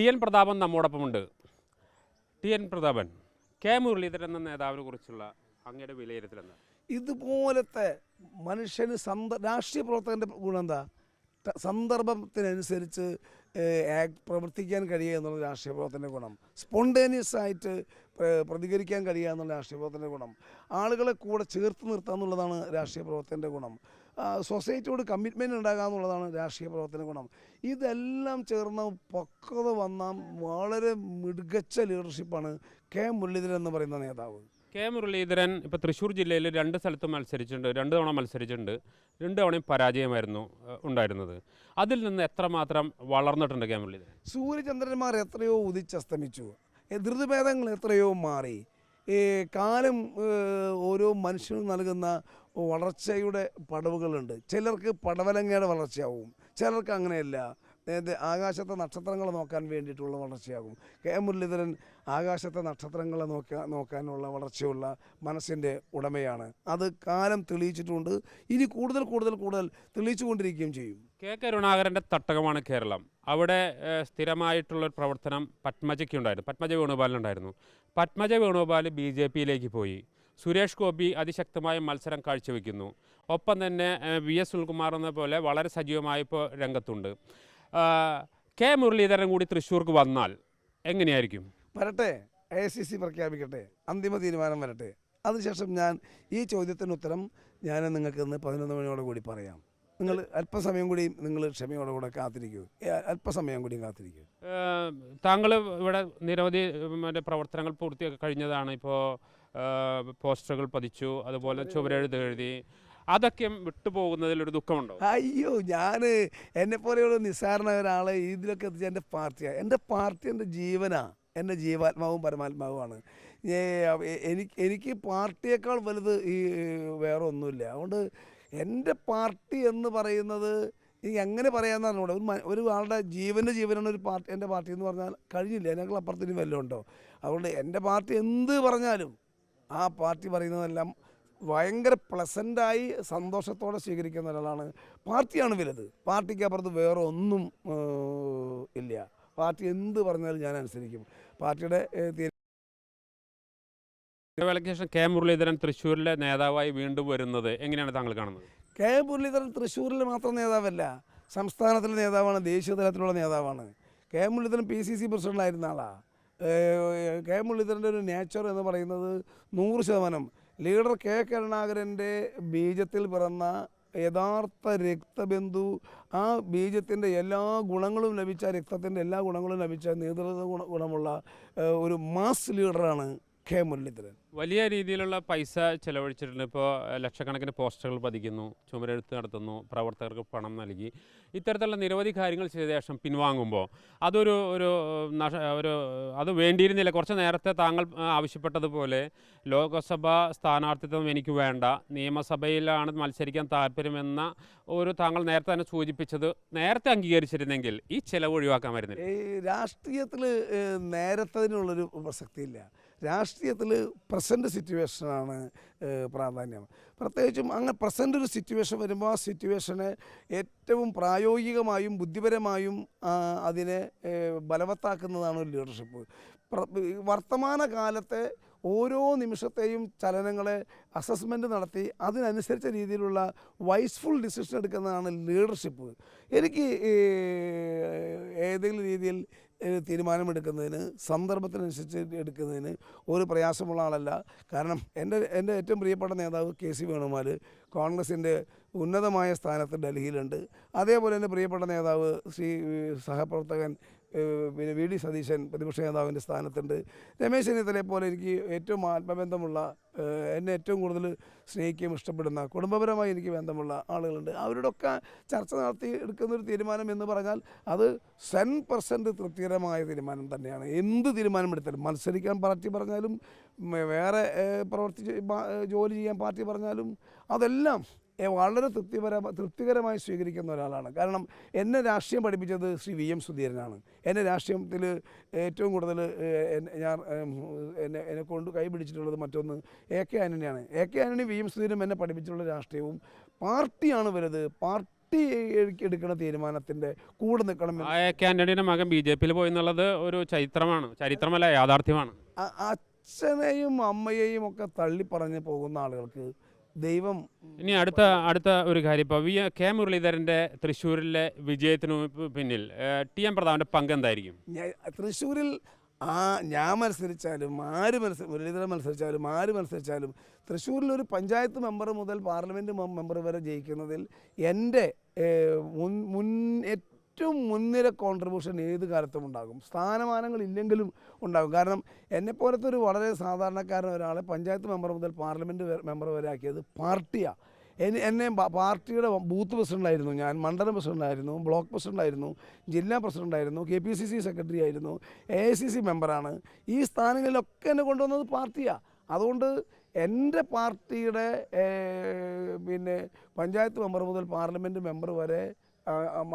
T N Prathapan നമ്മോടൊപ്പമുണ്ട്. T N Prathapan K Muraleedharan എന്ന നേതാവിനെ കുറിച്ചുള്ള അങ്ങയുടെ വിലയിരുത്തൽ എന്താ? ഇതുപോലത്തെ മനുഷ്യന് സന്ദ രാഷ്ട്രീയ പ്രവർത്തകന്റെ ഗുണം എന്താ? സന്ദർഭത്തിനനുസരിച്ച് പ്രവർത്തിക്കാൻ കഴിയുക എന്നുള്ള രാഷ്ട്രീയ പ്രവർത്തനത്തിന്റെ ഗുണം. സ്പോണ്ടേനിയസ് ആയിട്ട് പ്രതികരിക്കാൻ കഴിയുക എന്നുള്ള രാഷ്ട്രീയ പ്രവർത്തനത്തിന്റെ ഗുണം. ആളുകളെ കൂടെ ചേർത്ത് നിർത്തുക എന്നുള്ളതാണ് രാഷ്ട്രീയ പ്രവർത്തനത്തിന്റെ ഗുണം. സൊസൈറ്റിയോട് കമ്മിറ്റ്മെന്റ് ഉണ്ടാകുക എന്നുള്ളതാണ് രാഷ്ട്രീയ പ്രവർത്തന ഗുണം. ഇതെല്ലാം ചേർന്ന് പക്വത വന്ന വളരെ മികച്ച ലീഡർഷിപ്പാണ് കെ മുരളീധരൻ എന്ന് പറയുന്ന നേതാവ്. കെ മുരളീധരൻ ഇപ്പോൾ തൃശ്ശൂർ ജില്ലയിൽ രണ്ട് സ്ഥലത്ത് മത്സരിച്ചിട്ടുണ്ട് രണ്ട് തവണ മത്സരിച്ചിട്ടുണ്ട് രണ്ട് തവണയും പരാജയമായിരുന്നു ഉണ്ടായിരുന്നത്. അതിൽ നിന്ന് എത്രമാത്രം വളർന്നിട്ടുണ്ട് കെ മുരളീധരൻ? സൂര്യചന്ദ്രന്മാർ എത്രയോ ഉദിച്ചസ്തമിച്ചു ധൃതഭേദങ്ങൾ എത്രയോ മാറി. ഈ കാലം ഓരോ മനുഷ്യനും നൽകുന്ന വളർച്ചയുടെ പടവുകളുണ്ട്. ചിലർക്ക് പടവലങ്ങയുടെ വളർച്ചയാവും. ചിലർക്ക് അങ്ങനെയല്ല. നേരത്തെ ആകാശത്തെ നക്ഷത്രങ്ങളെ നോക്കാൻ വേണ്ടിയിട്ടുള്ള വളർച്ചയാകും. കെ. മുരളീധരൻ ആകാശത്തെ നക്ഷത്രങ്ങളെ നോക്കാൻ നോക്കാനുള്ള വളർച്ചയുള്ള മനസ്സിന്റെ ഉടമയാണ്. അത് കാലം തെളിയിച്ചിട്ടുണ്ട്. ഇനി കൂടുതൽ കൂടുതൽ കൂടുതൽ തെളിയിച്ചു കൊണ്ടിരിക്കുകയും ചെയ്യും. കെ. കരുണാകരന്റെ തട്ടകമാണ് കേരളം. അവിടെ സ്ഥിരമായിട്ടുള്ള പ്രവർത്തനം പത്മജയ്ക്ക് ഉണ്ടായിരുന്നു. പത്മജ വേണുഗോപാലിനുണ്ടായിരുന്നു പത്മജ വേണുഗോപാൽ ബി ജെ പിയിലേക്ക് പോയി. സുരേഷ് ഗോപി അതിശക്തമായ മത്സരം കാഴ്ചവെക്കുന്നു. ഒപ്പം തന്നെ വി എസ് സുൽകുമാർ എന്ന പോലെ വളരെ സജീവമായിപ്പോൾ രംഗത്തുണ്ട്. കെ മുരളീധരൻ കൂടി തൃശ്ശൂർക്ക് വന്നാൽ എങ്ങനെയായിരിക്കും? വരട്ടെ എ സി സി പ്രഖ്യാപിക്കട്ടെ അന്തിമ തീരുമാനം വരട്ടെ. അതിനുശേഷം ഞാൻ ഈ ചോദ്യത്തിന് ഉത്തരം ഞാൻ നിങ്ങൾക്ക് ഇന്ന് പതിനൊന്ന് മണിയോടെ കൂടി പറയാം. നിങ്ങൾ അല്പസമയം കൂടി നിങ്ങൾ ക്ഷമയോടെ കൂടെ കാത്തിരിക്കൂ. അല്പസമയം കൂടി കാത്തിരിക്കൂ. താങ്കൾ ഇവിടെ നിരവധി മറ്റേ പ്രവർത്തനങ്ങൾ പൂർത്തി കഴിഞ്ഞതാണ്. ഇപ്പോൾ പോസ്റ്ററുകൾ പതിച്ചു അതുപോലെ ചുവരെഴുതെഴുതി എഴുതി അതൊക്കെ വിട്ടുപോകുന്നതിൽ ഒരു ദുഃഖമുണ്ടോ? അയ്യോ ഞാൻ എന്നെ പോലെയുള്ള നിസ്സാരണ ഒരാളെ ഇതിലൊക്കെ എന്റെ പാർട്ടിയാണ് എന്റെ പാർട്ടി എന്റെ ജീവനാ. എന്റെ ജീവാത്മാവും പരമാത്മാവുമാണ്. എനിക്ക് എനിക്ക് പാർട്ടിയേക്കാൾ വലുത് ഈ വേറെ ഒന്നുമില്ല അതുകൊണ്ട് എന്റെ പാർട്ടി എന്ന് പറയുന്നത് എനിക്ക് എങ്ങനെ പറയാമെന്ന് ഒരു ഒരു ആളുടെ ജീവന്റെ ജീവനാണ് ഒരു പാർട്ടി എന്റെ പാർട്ടി എന്ന് പറഞ്ഞാൽ കഴിഞ്ഞില്ല. അതിനേക്കാൾ അപ്പുറത്തിന് വല്ലതും ഉണ്ടോ? അതുകൊണ്ട് എന്റെ പാർട്ടി എന്ത് പറഞ്ഞാലും ആ പാർട്ടി പറയുന്നതെല്ലാം ഭയങ്കര പ്ലസന്റായി സന്തോഷത്തോടെ സ്വീകരിക്കുന്ന ഒരാളാണ്. പാർട്ടിയാണ് വലുത്. പാർട്ടിക്ക് അപ്പുറത്ത് വേറെ ഒന്നും ഇല്ല. പാർട്ടി എന്ത് പറഞ്ഞാലും ഞാൻ അനുസരിക്കും. പാർട്ടിയുടെ തീരുമാനം ഇടവേളയ്ക്ക് ശേഷം കെ മുരളീധരൻ തൃശ്ശൂരിലെ നേതാവായി വീണ്ടും വരുന്നത് എങ്ങനെയാണ് താങ്കൾ കാണുന്നത്? കെ മുരളീധരൻ തൃശ്ശൂരിൽ മാത്രം നേതാവല്ല സംസ്ഥാനത്തിലെ നേതാവാണ് ദേശീയ തലത്തിലുള്ള നേതാവാണ്. K Muraleedharan P C C പ്രസിഡന്റായിരുന്ന ആളാണ് കെ മുരളീധരന്റെ ഒരു നേച്ചർ എന്ന് പറയുന്നത് നൂറ് ശതമാനം ലീഡർ കെ കരുണാകരന്റെ ബീജത്തിൽ പിറന്ന യഥാർത്ഥ രക്തബന്ധു ആ ബീജത്തിന്റെ എല്ലാ ഗുണങ്ങളും ലഭിച്ച രക്തത്തിന്റെ എല്ലാ ഗുണങ്ങളും ലഭിച്ച നേതൃത്വ ഗുണ ഗുണമുള്ള ഒരു മാസ് ലീഡറാണ് കെ മുരളീധരൻ. വലിയ രീതിയിലുള്ള പൈസ ചെലവഴിച്ചിട്ടുണ്ട്. ഇപ്പോൾ ലക്ഷക്കണക്കിന് പോസ്റ്ററുകൾ പതിക്കുന്നു ചുമരെഴുത്ത് നടത്തുന്നു പ്രവർത്തകർക്ക് പണം നൽകി. ഇത്തരത്തിലുള്ള നിരവധി കാര്യങ്ങൾ ചെയ്ത ശേഷം പിൻവാങ്ങുമ്പോൾ അതൊരു ഒരു നഷ ഒരു അത് വേണ്ടിയിരുന്നില്ല. കുറച്ച് നേരത്തെ താങ്കൾ ആവശ്യപ്പെട്ടതുപോലെ ലോകസഭാ സ്ഥാനാർത്ഥിത്വം എനിക്ക് വേണ്ട നിയമസഭയിലാണ് മത്സരിക്കാൻ താല്പര്യമെന്ന ഒരു താങ്കൾ നേരത്തെ തന്നെ സൂചിപ്പിച്ചത് നേരത്തെ അംഗീകരിച്ചിരുന്നെങ്കിൽ ഈ ചെലവ് ഒഴിവാക്കാമായിരുന്നില്ല ഈ രാഷ്ട്രീയത്തിൽ നേരത്തതിനുള്ളൊരു പ്രസക്തിയില്ല. രാഷ്ട്രീയത്തിൽ പ്രസന്റ് സിറ്റുവേഷനാണ് പ്രാധാന്യം. പ്രത്യേകിച്ചും അങ്ങനെ പ്രസന്റ് ഒരു സിറ്റുവേഷൻ വരുമ്പോൾ ആ സിറ്റുവേഷനെ ഏറ്റവും പ്രായോഗികമായും ബുദ്ധിപരമായും അതിനെ ബലവത്താക്കുന്നതാണ് ലീഡർഷിപ്പ് വർത്തമാന കാലത്തെ ഓരോ നിമിഷത്തെയും ചലനങ്ങളെ അസസ്മെന്റ് നടത്തി അതിനനുസരിച്ച രീതിയിലുള്ള വൈസ്ഫുൾ ഡിസിഷൻ എടുക്കുന്നതാണ് ലീഡർഷിപ്പ് എനിക്ക് ഏതെങ്കിലും രീതിയിൽ തീരുമാനമെടുക്കുന്നതിന് സന്ദർഭത്തിനനുസരിച്ച് എടുക്കുന്നതിന് ഒരു പ്രയാസമുള്ള ആളല്ല. കാരണം എന്റെ എന്റെ ഏറ്റവും പ്രിയപ്പെട്ട നേതാവ് കെ സി വേണുമാൽ കോൺഗ്രസിന്റെ ഉന്നതമായ സ്ഥാനത്ത് ഡൽഹിയിലുണ്ട്. അതേപോലെ എന്റെ പ്രിയപ്പെട്ട നേതാവ് ശ്രീ സഹപ്രവർത്തകൻ പിന്നെ വി ഡി സതീശൻ പ്രതിപക്ഷ നേതാവിന്റെ സ്ഥാനത്തുണ്ട്. രമേശ് ചെന്നിത്തലയെ പോലെ എനിക്ക് ഏറ്റവും ആത്മബന്ധമുള്ള എന്നെ ഏറ്റവും കൂടുതൽ സ്നേഹിക്കുകയും ഇഷ്ടപ്പെടുന്ന കുടുംബപരമായി എനിക്ക് ബന്ധമുള്ള ആളുകളുണ്ട്. അവരോടൊക്കെ ചർച്ച നടത്തി എടുക്കുന്ന ഒരു തീരുമാനം എന്ന് പറഞ്ഞാൽ അത് സെൻ പെർസെന്റ് തൃപ്തികരമായ തീരുമാനം തന്നെയാണ്. എന്ത് തീരുമാനമെടുത്താലും മത്സരിക്കാൻ പാർട്ടി പറഞ്ഞാലും വേറെ പ്രവർത്തി ജോലി ചെയ്യാൻ പാർട്ടി പറഞ്ഞാലും അതെല്ലാം വളരെ തൃപ്തിപര തൃപ്തികരമായി സ്വീകരിക്കുന്ന ഒരാളാണ്. കാരണം എന്നെ രാഷ്ട്രീയം പഠിപ്പിച്ചത് ശ്രീ വി എം സുധീരനാണ്. എന്നെ രാഷ്ട്രീയത്തിൽ ഏറ്റവും കൂടുതൽ ഞാൻ എന്നെ എന്നെ കൊണ്ട് കൈ പിടിച്ചിട്ടുള്ളത് മറ്റൊന്ന് A K ആന്റണിയാണ് A K Antony V M സുധീരനും എന്നെ പഠിപ്പിച്ചിട്ടുള്ള രാഷ്ട്രീയവും പാർട്ടിയാണ് വലുത് പാർട്ടി പാർട്ടി എടുക്കുന്ന തീരുമാനത്തിന്റെ കൂടെ നിൽക്കണം എ കെ ആന്റണിയുടെ മകൻ ബി ജെ പിയിൽ പോയി എന്നുള്ളത് ഒരു ചരിത്രമാണ് ചരിത്രമല്ല യാഥാർത്ഥ്യമാണ്. അച്ഛനെയും അമ്മയെയും ഒക്കെ തള്ളി പറഞ്ഞു പോകുന്ന ആളുകൾക്ക് ദൈവം ഇനി അടുത്ത അടുത്ത ഒരു കാര്യം. ഇപ്പോൾ വി കെ മുരളീധരന്റെ തൃശ്ശൂരിലെ വിജയത്തിനു പിന്നിൽ ടി എം പ്രതാപന്റെ പങ്ക് എന്തായിരിക്കും? തൃശ്ശൂരിൽ ആ ഞാൻ മത്സരിച്ചാലും ആര് മത്സ മുരളീധരൻ മത്സരിച്ചാലും ആര് മത്സരിച്ചാലും തൃശ്ശൂരിൽ ഒരു പഞ്ചായത്ത് മെമ്പർ മുതൽ പാർലമെന്റ് മെമ്പർ വരെ ജയിക്കുന്നതിൽ എന്റെ മുൻ മുൻ ഏറ്റവും മുൻനിര കോൺട്രിബ്യൂഷൻ ഏത് കാലത്തും ഉണ്ടാകും? സ്ഥാനമാനങ്ങൾ ഇല്ലെങ്കിലും ഉണ്ടാകും. കാരണം എന്നെപ്പോലത്തെ ഒരു വളരെ സാധാരണക്കാരൻ ഒരാളെ പഞ്ചായത്ത് മെമ്പർ മുതൽ പാർലമെന്റ് മെമ്പർ വരെ ആക്കിയത് പാർട്ടിയാണ് എന്നെ പാർട്ടിയുടെ ബൂത്ത് പ്രസിഡന്റായിരുന്നു ഞാൻ മണ്ഡലം പ്രസിഡന്റായിരുന്നു ബ്ലോക്ക് പ്രസിഡന്റായിരുന്നു ജില്ലാ പ്രസിഡന്റായിരുന്നു K P C C secretary ആയിരുന്നു എ ഐ സി സി മെമ്പറാണ് ഈ സ്ഥാനങ്ങളിലൊക്കെ എന്നെ കൊണ്ടുവന്നത് പാർട്ടിയാണ് അതുകൊണ്ട് എന്റെ പാർട്ടിയുടെ പിന്നെ പഞ്ചായത്ത് മെമ്പർ മുതൽ പാർലമെന്റ് മെമ്പർ വരെ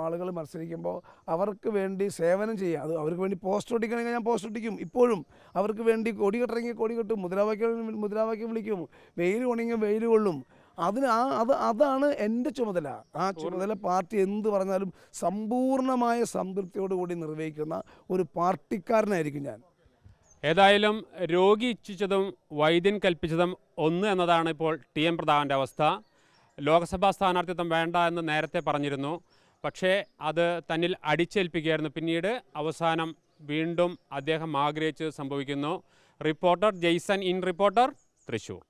ആളുകൾ മത്സരിക്കുമ്പോൾ അവർക്ക് വേണ്ടി സേവനം ചെയ്യുക. അത് അവർക്ക് വേണ്ടി പോസ്റ്റ് ഒട്ടിക്കണമെങ്കിൽ ഞാൻ പോസ്റ്റ് ഒട്ടിക്കും ഇപ്പോഴും. അവർക്ക് വേണ്ടി കൊടി കെട്ടണമെങ്കിൽ കൊടി കെട്ടും മുദ്രാവാക്യം മുദ്രാവാക്യം വിളിക്കും വെയിൽ കൊണെങ്കിൽ വെയിൽ കൊള്ളും. അതിന് ആ അത് അതാണ് എന്റെ ചുമതല. ആ ചുമതല പാർട്ടി എന്ത് പറഞ്ഞാലും സമ്പൂർണമായ സംതൃപ്തിയോടുകൂടി നിർവഹിക്കുന്ന ഒരു പാർട്ടിക്കാരനായിരിക്കും ഞാൻ. ഏതായാലും രോഗി ഇച്ഛിച്ചതും വൈദ്യൻ കൽപ്പിച്ചതും ഒന്ന് എന്നതാണ് ഇപ്പോൾ ടി എം പ്രധാന്റെ അവസ്ഥ. ലോക്സഭാ സ്ഥാനാർത്ഥിത്വം വേണ്ട എന്ന് നേരത്തെ പറഞ്ഞിരുന്നു. പക്ഷേ അത് തന്നിൽ അടിച്ചേൽപ്പിക്കുകയായിരുന്നു. പിന്നീട് അവസാനം വീണ്ടും അദ്ദേഹം ആഗ്രഹിച്ച് സംഭവിക്കുന്നു. Reporter Jaison in reporter Thrissur.